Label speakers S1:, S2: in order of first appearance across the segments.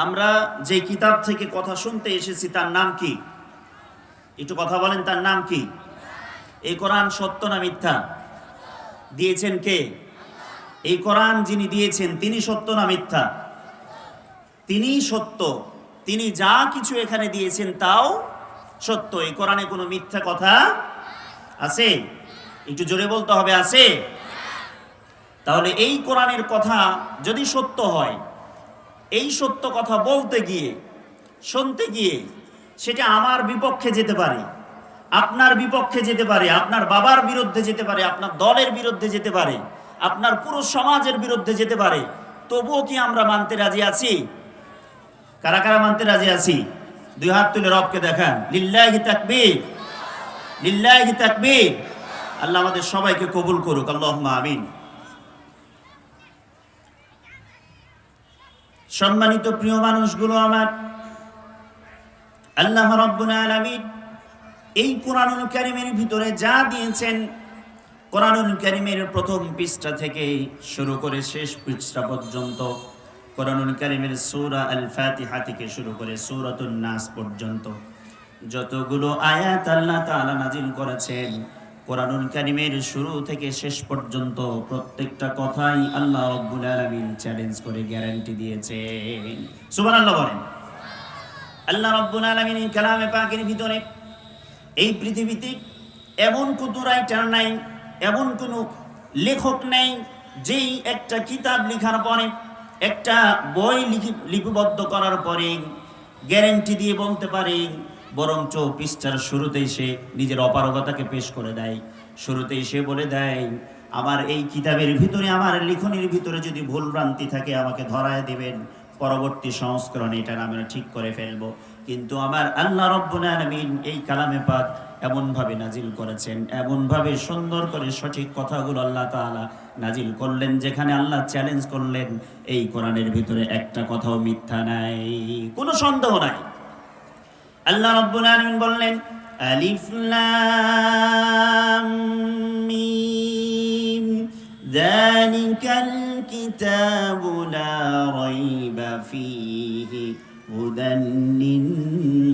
S1: আমরা যে কিতাব থেকে কথা শুনতে এসেছি, তার নাম কি? একটু কথা বলেন, তার নাম কি? এই কোরআন সত্য না মিথ্যা? দিয়েছেন কে? এই কোরআন যিনি দিয়েছেন, তিনি সত্য না মিথ্যা? তিনি সত্য। তিনি যা কিছু এখানে দিয়েছেন, তাও সত্য। এই কোরআনে কোনো মিথ্যা কথা আছে? একটু জোরে বলতে হবে, আছে? তাহলে এই কোরআনের কথা যদি সত্য হয় এই সত্য কথা বলতে গিয়ে, শুনতে গিয়ে সেটা আমার বিপক্ষে যেতে পারে, আপনার বিপক্ষে যেতে পারে, আপনার বাবার বিরুদ্ধে যেতে পারে, আপনার দলের বিরুদ্ধে যেতে পারে, আপনার পুরো সমাজের বিরুদ্ধে যেতে পারে, তবুও কি আমরা মানতে রাজি আছি? কারা কারা মানতে রাজি আছি? দুই হাত তুলে রবকে দেখান। লিল্লাহি তাকবীর। লিল্লাহি তাকবীর। আল্লাহ আমাদের সবাইকে কবুল করুক। আল্লাহুম্মা আমিন। সম্মানিত প্রিয় মানুষগুলো আমার, আল্লাহ রব্বুল আলামিন এই কোরআনুল কারিমের ভিতরে যা দিয়েছেন, কোরআনুল কারিমের প্রথম পৃষ্ঠা থেকে শুরু করে শেষ পৃষ্ঠা পর্যন্ত, কোরআনুল কারিমের সূরা আল ফাতিহা থেকে শুরু করে সূরাতুন নাস পর্যন্ত যতগুলো আয়াত আল্লাহ তাআলা নাজিল করেছেন কোরআনুল কারিমের শুরু থেকে শেষ পর্যন্ত প্রত্যেকটা কথাই আল্লাহ রব্বুল আলামিন চ্যালেঞ্জ করে গ্যারান্টি দিয়েছেন। সুবহানাল্লাহ বলেন, আল্লাহ রব্বুল আলামিন কালামে পাকের ভিতরে এই পৃথিবীতে এমন কোনো রাইটার নাই, এমন কোনো লেখক নেই, যেই একটা কিতাব লেখার পরে, একটা বই লিপিবদ্ধ করার পরে গ্যারেন্টি দিয়ে বলতে পারে বরঞ্চ পৃষ্ঠার শুরুতেই সে নিজের অপারগতাকে পেশ করে দেয়। শুরুতেই সে বলে দেয়, আমার এই কিতাবের ভিতরে, আমার লিখনির ভিতরে যদি ভুল ভ্রান্তি থাকে, আমাকে ধরায় দিবেন। পরবর্তী সংস্করণে এটা আমরা ঠিক করে ফেলব। কিন্তু আমার আল্লাহ রব্বুল এই কালামে পাক এমনভাবে নাজিল করেছেন। এমনভাবে সুন্দর করে সঠিক কথাগুলো আল্লাহ তাআলা নাজিল করলেন, যেখানে আল্লাহ চ্যালেঞ্জ করলেন, এই কোরআনের ভিতরে একটা কথাও মিথ্যা নাই, কোনো সন্দেহ নাই। আল্লাহ রব্বুল আলামিন বললেন, আলিফ লাম মিম, যালিকাল কিতাবু লা রাইবা ফীহি হুদান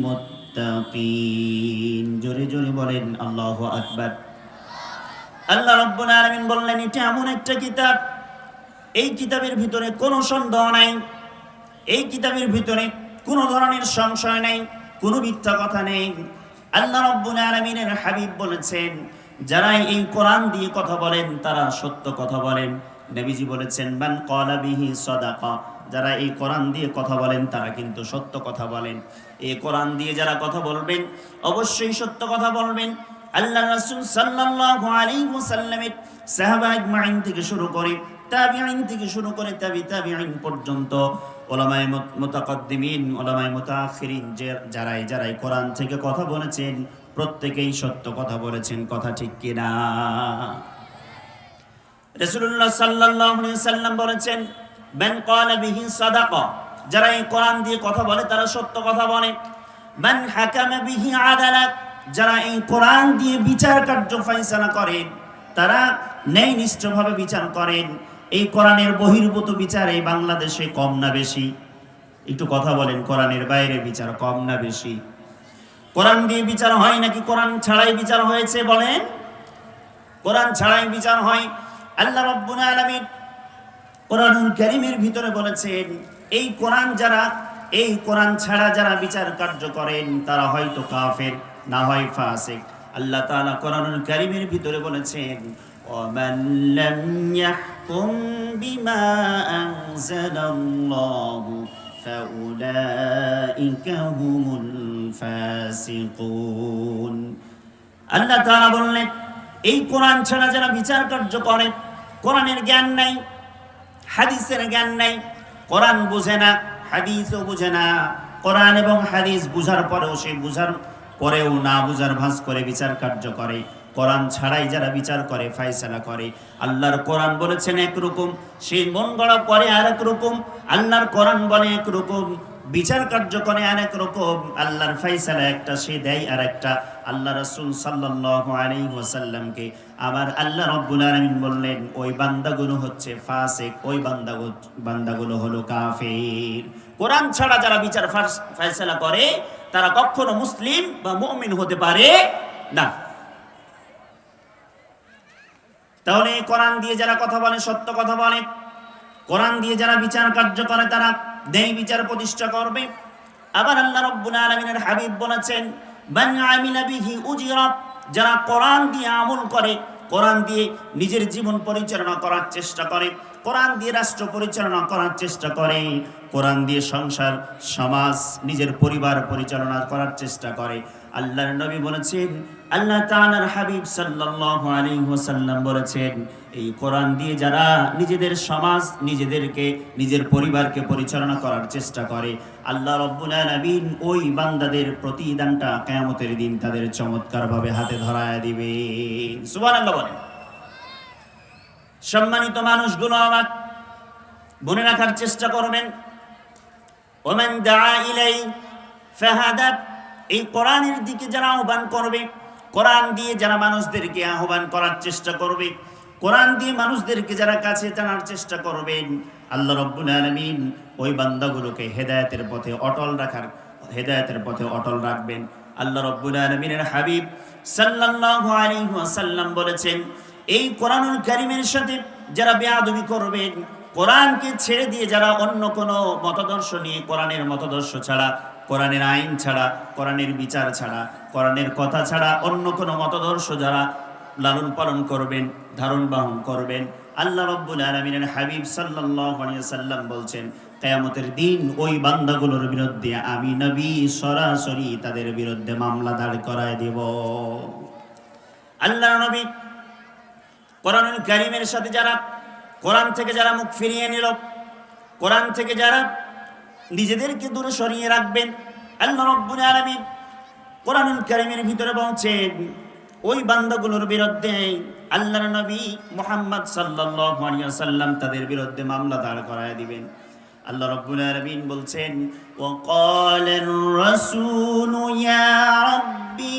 S1: মুত্তাকিন জোরে জোরে বলেন, আল্লাহু আকবার। আল্লাহ রব্বুল আলামিন বললেন, এটা এমন একটা কিতাব, এই কিতাবের ভিতরে কোনো সন্দেহ নাই, এই কিতাবের ভিতরে কোনো ধরনের সংশয় নেই। কোনো মিথ্যা কথা নেই। আল্লাহ রব্বুল আলামিনের হাবিব বলেছেন যারা এই কোরআন দিয়ে কথা বলেন, তারা সত্য কথা বলেন। নবীজি বলেছেন, মান ক্বালা বিহি সাদাকা যারা এই কোরআন দিয়ে কথা বলেন, তারা কিন্তু সত্য কথা বলেন। এই কোরআন দিয়ে যারা কথা বলবেন, অবশ্যই সত্য কথা বলবেন। আল্লাহ রাসূল সাল্লাল্লাহু আলাইহি ওয়াসাল্লামের সাহাবা আজমাইন থেকে শুরু করে, তাবিঈন থেকে শুরু করে তাবি তাবিঈন পর্যন্ত ওলামায়ে মুত- মুতাকাদ্দিমিন, ওলামায়ে যে যারাই যারাই কোরআন থেকে কথা বলেছেন, প্রত্যেকেই সত্য কথা বলেছেন, কথা ঠিক কিনা? আলাইহি সাল্লাম বলেছেন যারা এই কোরআন দিয়ে কথা বলে, তারা সত্য কথা বলে। মান হাকামা আদালাত যারা এই কোরআন দিয়ে বিচার কার্য ফয়সালা করেন তারা ন্যায়নিষ্ঠভাবে বিচার করেন। এই কোরআনের বহির্ভূত বিচার এই বাংলাদেশে কম না বেশি? একটু কথা বলেন, কোরআনের বাইরে বিচার কম না বেশি? কোরআন দিয়ে বিচার হয় নাকি কোরআন ছাড়াই বিচার হয়েছে বলেন? কোরআন ছাড়াই বিচার হয়, আল্লাহ রব্বুল আলামিন কোরআনুল কারীমের ভিতরে বলেছেন, এই কোরআন যারা, এই কোরআন ছাড়া যারা বিচার কার্য করেন, তারা হয়তো কাফের, না হয় ফাসেক। আল্লাহ তাআলা কোরআনুল কারীমের ভিতরে বলেছেন يحكم بما أنزل الله فأولئك هم الفاسقون আল্লাহ তাআলা বললেন এই কোরআন ছাড়া যারা বিচার কার্য করে কোরআনের জ্ঞান নাই হাদিসের জ্ঞান নাই কোরআন বুঝে না হাদিসও বুঝে না কোরআন এবং হাদিস বুঝার পরেও সে বুঝার পরেও না বুঝার ভাঁজ করে বিচার কার্য করে কোরআন ছাড়াই যারা বিচার করে, ফায়সালা করে। আল্লাহর কোরআন বলেছেন একরকম সেই মন গড়া করে আর রকম, আল্লাহর কোরআন বলে একরকম বিচার কার্যক্রমে অনেক রকম, আল্লাহর ফাইসালা একটা, সে দেয় আর একটা। আল্লাহ রাসূল সাল্লাল্লাহু আলাইহি ওয়াসাল্লামকে আবার আল্লাহ রব্বুল আলামিন বললেন, ওই বান্দাগুলো হচ্ছে ফাসিক, ওই বান্দাগুলো বান্দাগুলো হলো কাফের। কোরআন ছাড়া যারা বিচার ফায়সালা করে, তারা কখনো মুসলিম বা মুমিন হতে পারে না। তাহলে এই কোরআন দিয়ে যারা কথা বলে, সত্য কথা বলে, কোরআন দিয়ে যারা বিচার কার্য করে, তারা দেয় বিচার প্রতিষ্ঠা করবে। আবার আল্লাহ রব্বুল আলামিনের হাবিব বলেছেন, মান আমিলা বিহি উজরা যারা কোরআন দিয়ে আমল করে কোরআন দিয়ে নিজের জীবন পরিচালনা করার চেষ্টা করে, কোরআন দিয়ে রাষ্ট্র পরিচালনা করার চেষ্টা করে, কোরআন দিয়ে সংসার, সমাজ, নিজের পরিবার পরিচালনা করার চেষ্টা করে। আল্লাহর নবী বলেছেন, আল্লাহ তাআলার হাবিব সাল্লাল্লাহু আলাইহি ওয়াসাল্লাম বলেছেন এই কোরআন দিয়ে যারা নিজেদের সমাজ, নিজেদেরকে, নিজের পরিবারকে পরিচালনা করার চেষ্টা করে, আল্লাহ রব্বুল আলামিন ওই বান্দাদের প্রতিদানটা কিয়ামতের দিন তাদের চমৎকারভাবে হাতে ধরায় দিবে। সুবহানাল্লাহ বলেন। সম্মানিত মানুষগুলো আমার মনে রাখার চেষ্টা করবেন, ওমান দা ইলাই ফাহাদা এই কোরআনের দিকে যারা আহ্বান করবে, কোরআন দিয়ে যারা মানুষদেরকে আহ্বান করার চেষ্টা করবে কোরআন দিয়ে মানুষদেরকে যারা কাছে টানার চেষ্টা করবেন, আল্লাহ রব্বুল আলমিন ওই বান্দাগুলোকে হেদায়েতের পথে অটল রাখার, হেদায়েতের পথে অটল রাখবেন। আল্লাহ রব্বুল আলামিনের হাবিব সাল্লাল্লাহু আলাইহি বলেছেন, এই কোরআনুল কারীমের সাথে যারা বেয়াদবি করবেন, কোরআনকে ছেড়ে দিয়ে যারা অন্য কোনো মতাদর্শ নিয়ে, কোরআনের মতাদর্শ ছাড়া, কোরআনের আইন ছাড়া, কোরআনের বিচার ছাড়া, কোরআনের কথা ছাড়া, অন্য কোনো মতাদর্শ যারা লালন পালন করবেন, ধারণ বাহন করবেন। আল্লাহ রব্বুল আলমিনের হাবিব আলাইহি সাল্লাম বলছেন, কেয়ামতের দিন ওই বান্দাগুলোর বিরুদ্ধে আমি নবী সরাসরি তাদের বিরুদ্ধে মামলা দাঁড় করায় দেব। আল্লাহ নবী কোরআনুল কারিমের সাথে যারা, কোরআন থেকে যারা মুখ ফিরিয়ে নিল, কোরআন থেকে যারা নিজেদেরকে দূরে সরিয়ে রাখবেন, আল্লাহ রব্বুল আলামিন কোরআনুল কারিমের ভিতরে বলছেন ওই বান্দাগুলোর বিরুদ্ধে আল্লাহর নবী মুহাম্মদ সাল্লাল্লাহু আলাইহি ওয়াসাল্লাম তাদের বিরুদ্ধে মামলা দাঁড় করায় দিবেন আল্লাহ রব্বুল আলামিন বলছেন وقال الرسول يا ربي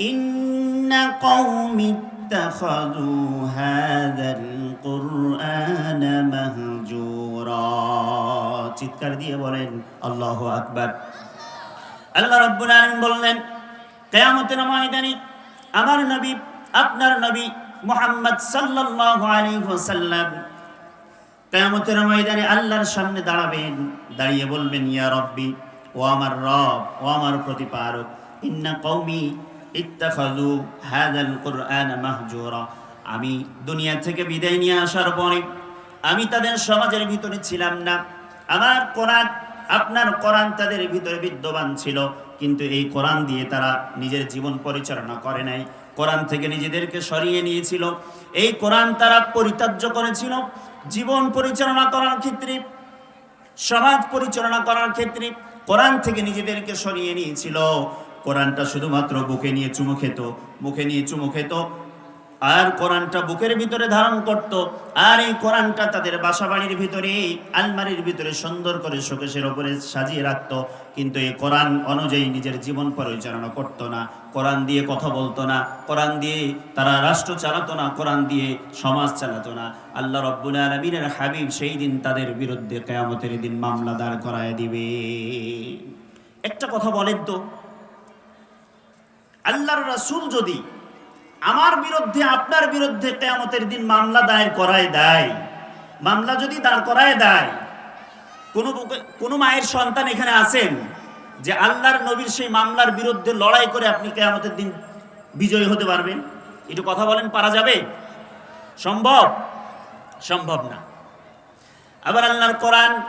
S1: إن قومي اتخذوا هذا القرآن مهجورا চিৎকার দিয়ে বলেন আল্লাহু আকবার আল্লাহ রাব্বুল আলামিন বললেন কিয়ামতের ময়দানে আমার নবী, আপনার নবী মোহাম্মদ সাল্লাল্লাহু আলাইহি ওয়াসাল্লাম কিয়ামতের ময়দানে আল্লাহর সামনে দাঁড়াবেন, দাঁড়িয়ে বলবেন, ইয়া রব্বি, ও আমার রব, ও আমার প্রতিপালক, ইন্না কওমি ইত্তাখাযু হাযাল কুরআন মাহজুরা। আমি দুনিয়া থেকে বিদায় নিয়ে আসার পরে আমি তাদের সমাজের ভিতরে ছিলাম না। আমার কোরআন, আপনার কোরআন তাদের ভিতরে বিদ্যমান ছিল। কিন্তু এই কোরআন দিয়ে তারা নিজের জীবন পরিচালনা করে নাই। কোরআন থেকে নিজেদেরকে সরিয়ে নিয়েছিল। এই কোরআন তারা পরিত্যাজ্য করেছিল। জীবন পরিচালনা করার ক্ষেত্রে, সমাজ পরিচালনা করার ক্ষেত্রে কোরআন থেকে নিজেদেরকে সরিয়ে নিয়েছিল। কোরআনটা শুধুমাত্র বুকে নিয়ে চুমু খেত মুখে নিয়ে চুমু খেত। আর কোরআনটা বুকের ভিতরে ধারণ করত, আর এই কোরআনটা তাদের বাসা বাড়ির ভিতরে আলমারির ভিতরে সুন্দর করে শোকেশের ওপরে সাজিয়ে রাখত। কিন্তু এই কোরআন অনুযায়ী নিজের জীবন পরিচালনা করত না। কোরআন দিয়ে কথা বলতো না। কোরআন দিয়ে তারা রাষ্ট্র চালাতো না। কোরআন দিয়ে সমাজ চালাতো না। আল্লাহ রব্বুল আলমিনের হাবিব সেই দিন তাদের বিরুদ্ধে কেয়ামতের দিন মামলা দাঁড় করায় দিবে। একটা কথা বলেন তো। আল্লাহর রাসুল যদি আমার বিরুদ্ধে, আপনার বিরুদ্ধে কেয়ামতের দিন মামলা দায়ের করায় দেয়। মামলা যদি দাঁড় করায় দেয়, কোনো কোনো মায়ের সন্তান এখানে আছেন যে আল্লাহর নবীর সেই মামলার বিরুদ্ধে লড়াই করে আপনি কেয়ামতের দিন বিজয়ী হতে পারবেন? একটু কথা বলেন, পারা যাবে? সম্ভব? সম্ভব না। আবার আল্লাহর কোরআন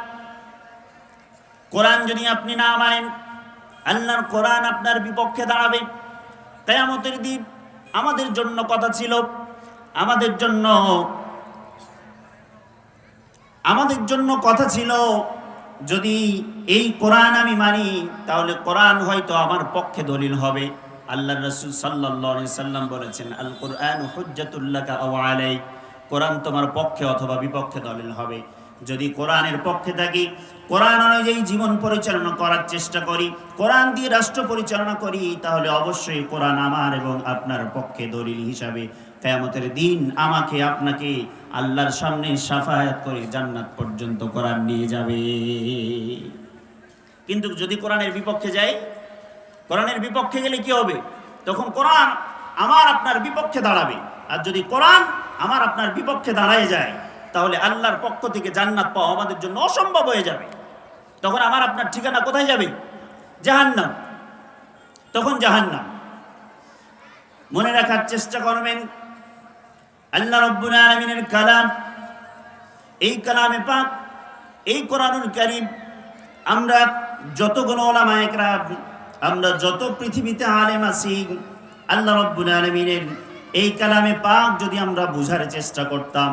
S1: কোরআন যদি আপনি না মানেন, আল্লাহর কোরআন আপনার বিপক্ষে দাঁড়াবে। কেয়ামতের দিন আমাদের জন্য কথা ছিল, আমাদের জন্য আমাদের জন্য কথা ছিল, যদি এই কোরআন আমি মানি, তাহলে কোরআন হয়তো আমার পক্ষে দলিল হবে। আল্লাহ রসুল সাল্লাহ সাল্লাম বলেছেন আল কোরআন হুজ্জাতুল্লাহ কোরআন তোমার পক্ষে অথবা বিপক্ষে দলিল হবে। যদি কোরআনের পক্ষে থাকি, কোরআন অনুযায়ী জীবন পরিচালনা করার চেষ্টা করি, কোরআন দিয়ে রাষ্ট্র পরিচালনা করি, তাহলে অবশ্যই কোরআন আমার এবং আপনার পক্ষে দলিল হিসাবে কেয়ামতের দিন আমাকে আপনাকে আল্লাহর সামনে সাফায়াত করে জান্নাত পর্যন্ত কোরআন নিয়ে যাবে। কিন্তু যদি কোরআনের বিপক্ষে যাই, কোরআনের বিপক্ষে গেলে কি হবে? তখন কোরআন আমার আপনার বিপক্ষে দাঁড়াবে। আর যদি কোরআন আমার আপনার বিপক্ষে দাঁড়ায় যায় তাহলে আল্লাহর পক্ষ থেকে জান্নাত পাওয়া আমাদের জন্য অসম্ভব হয়ে যাবে। তখন আমার আপনার ঠিকানা কোথায় যাবে? জাহান্নাম। তখন জাহান্নাম। মনে রাখার চেষ্টা করবেন, আল্লাহ রব্বুল আলমিনের কালাম, এই কালামে পাক, এই কোরআনুল কারিম, আমরা যতগুলো ওলামা একরাম, আমরা যত পৃথিবীতে আলেম আছি, আল্লাহ রব্বুল আলমিনের এই কালামে পাক যদি আমরা বুঝার চেষ্টা করতাম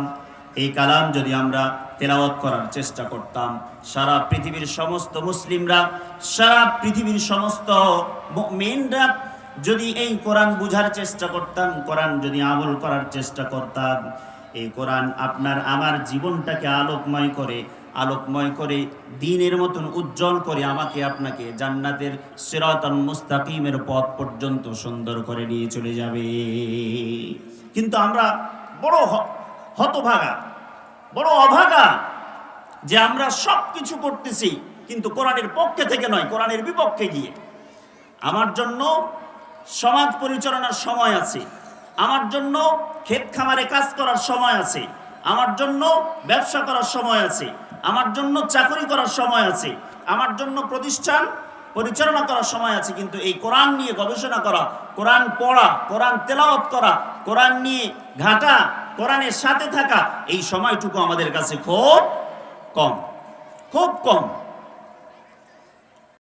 S1: এই কালাম যদি আমরা তেলাওয়াত করার চেষ্টা করতাম, সারা পৃথিবীর সমস্ত মুসলিমরা, সারা পৃথিবীর সমস্ত মেনরা যদি এই কোরআন বুঝার চেষ্টা করতাম, কোরআন যদি আমল করার চেষ্টা করতাম, এই কোরআন আপনার আমার জীবনটাকে আলোকময় করে আলোকময় করে, দিনের মতন উজ্জ্বল করে আমাকে আপনাকে জান্নাতের সিরাতান মুস্তাকিমের পথ পর্যন্ত সুন্দর করে নিয়ে চলে যাবে। কিন্তু আমরা বড় হতভাগা, বড় অভাগা যে আমরা সব কিছু করতেছি, কিন্তু কোরআনের পক্ষে থেকে নয়, কোরআনের বিপক্ষে গিয়ে। আমার জন্য সমাজ পরিচালনার সময় আছে। আমার জন্য ক্ষেত খামারে কাজ করার সময় আছে। আমার জন্য ব্যবসা করার সময় আছে। আমার জন্য চাকরি করার সময় আছে। আমার জন্য প্রতিষ্ঠান পরিচালনা করার সময় আছে। কিন্তু এই কোরআন নিয়ে গবেষণা করা, কোরআন পড়া, কোরআন তেলাওয়াত করা, কোরআন নিয়ে ঘাটা কোরআনের সাথে থাকা এই সময়টুকু আমাদের কাছে খুব কম খুব কম।